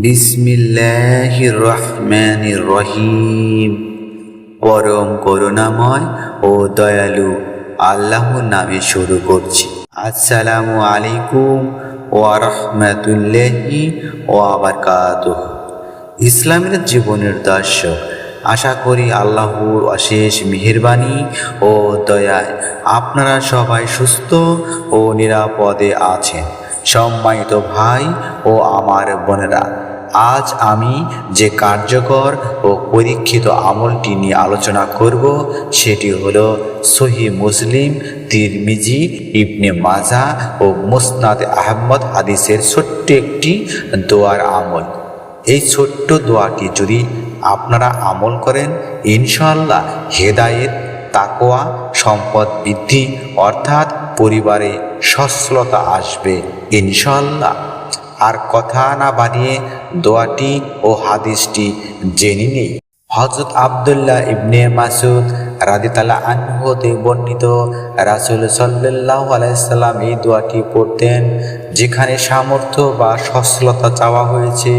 বিসমিল্লাহির রহমানির রহিম। পরম করুণাময় ও দয়ালু আল্লাহর নামে শুরু করছি। আসসালামু আলাইকুম ওয়া রাহমাতুল্লাহি ওয়া বারাকাতুহ। ইসলামের জীবনের দর্শক, আশা করি আল্লাহর অশেষ মেহেরবানি ও দয়ায় আপনারা সবাই সুস্থ ও নিরাপদে আছেন। সম্মানিত ভাই ও আমার বোনেরা, আজ আমি যে কার্যকর ও পরীক্ষিত আমলটি নিয়ে আলোচনা করব, সেটি হলো সহি মুসলিম, তিরমিজি, ইবনে মাজা ও মুসনাদ আহমদ হাদিসের ছোট্ট একটি দোয়ার আমল। এই ছোট্ট দোয়াটি যদি আপনারা আমল করেন, ইনশাআল্লাহ হেদায়েত তাকোয়া সম্পদ বৃদ্ধি, অর্থাৎ পরিবারে সচ্ছলতা আসবে ইনশাল্লাহ আর কথা না বানিয়ে দোয়াটি ও হাদিসটি জেনে নেই। হজরত আবদুল্লাহ ইবনে মাসুদ রাদিতালা আনহতে বর্ণিত রাসুল সাল্লাহ আলাইসাল্লাম এই দোয়াটি পড়তেন, যেখানে সামর্থ্য বা সচ্ছলতা চাওয়া হয়েছে।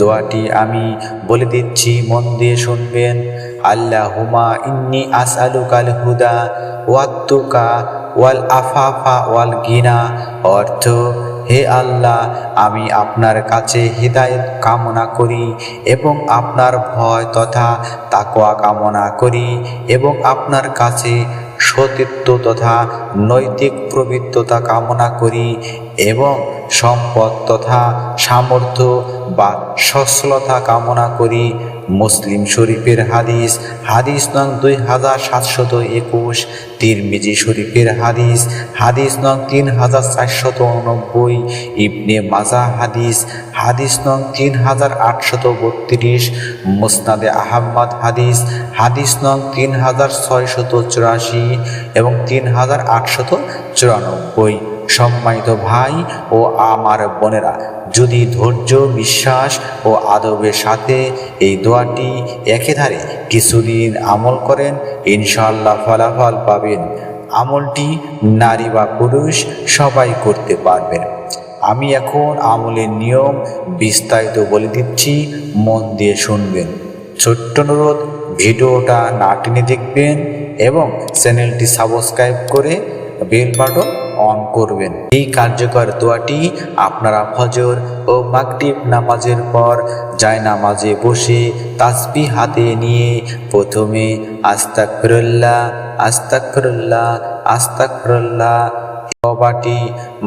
দোয়াটি আমি বলে দিচ্ছি, মন দিয়ে শুনবেন। আল্লাহ হুমা ইন্নি আস আলু কাল হুদা ওয়াত্তুকা ওয়াল আফাফা ওয়াল গিনা, অর্থ, হে আল্লাহ, আমি আপনার কাছে হৃদায়ত কামনা করি এবং আপনার ভয় তথা তাকোয়া কামনা করি এবং আপনার কাছে সতীত্ব তথা নৈতিক প্রবৃত্ততা কামনা করি এবং সম্পদ তথা সামর্থ্য বা সচ্ছলতা কামনা করি। মুসলিম শরীফের হাদিস হাদিস নং দুই হাজার সাতশত একুশ, তিরমিজি শরীফের হাদিস হাদিস নং তিন হাজার চারশত উনব্বই, ইবনে মাজা হাদিস হাদিস নং তিন হাজার আটশত বত্রিশ, মুসনাদে আহম্মদ হাদিস হাদিস নং তিন হাজার ছয়শত চুরাশি এবং তিন হাজার আটশত চুরানব্বই। সম্মানিত ভাই ও আমার বোনেরা, যদি ধৈর্য, বিশ্বাস ও আদবের সাথে এই দোয়াটি একেধারে কিছুদিন আমল করেন ইনশাল্লাহ ফলাফল পাবেন। আমলটি নারী বা পুরুষ সবাই করতে পারবেন আমি এখন আমলের নিয়ম বিস্তারিত বলে দিচ্ছি, মন দিয়ে শুনবেন। ছোট্ট অনুরোধ, ভিডিওটা না টেনে দেখবেন এবং চ্যানেলটি সাবস্ক্রাইব করে বেল বাটন অন করবেন। এই কার্যকর দোয়াটি আপনারা ফজর ও মাগরিব নামাজের পর যায় নামাজে বসে তাসবি হাতে নিয়ে প্রথমে আস্তাকফিরুল্লাহ আস্তাকফিরুল্লাহ আস্তাকফিরুল্লাহ বাটি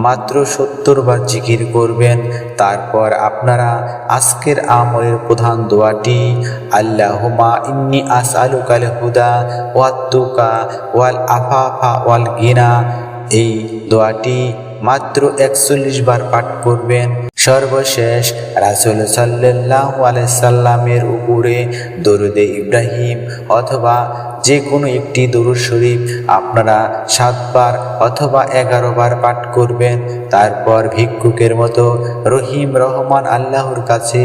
মাত্র সত্তর বার জিকির করবেন। তারপর আপনারা আজকের আমলের প্রধান দোয়াটি আল্লাহুমা ইন্নি আস আলু কাল হুদা ওয়াত্তুকা ওয়াল আফাফা ওয়াল গিনা এই দোয়াটি মাত্র একচল্লিশ বার পাঠ করবেন। সর্বশেষ রাসুল সাল্লাহ আলাইসাল্লামের উপরে দরুদে ইব্রাহিম অথবা যে কোনো একটি দরুদ শরীফ আপনারা সাতবার অথবা এগারো বার পাঠ করবেন। তারপর ভিক্ষুকের মতো রহিম রহমান আল্লাহর কাছে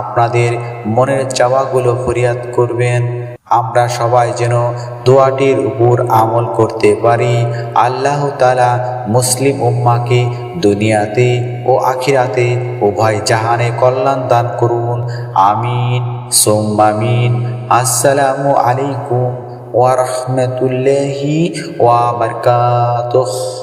আপনাদের মনের চাওয়াগুলো ফরিয়াদ করবেন। আমরা সবাই যেন দোয়াটির উপর আমল করতে পারি। আল্লাহ তালা মুসলিম উম্মাকে দুনিয়াতে ও আখিরাতে উভয় জাহানে কল্যাণ দান করুন। আমিন সোম্মামিন আসসালামু আলাইকুম ওয়া রাহমাতুল্লাহি ওয়া বারাকাতুহু।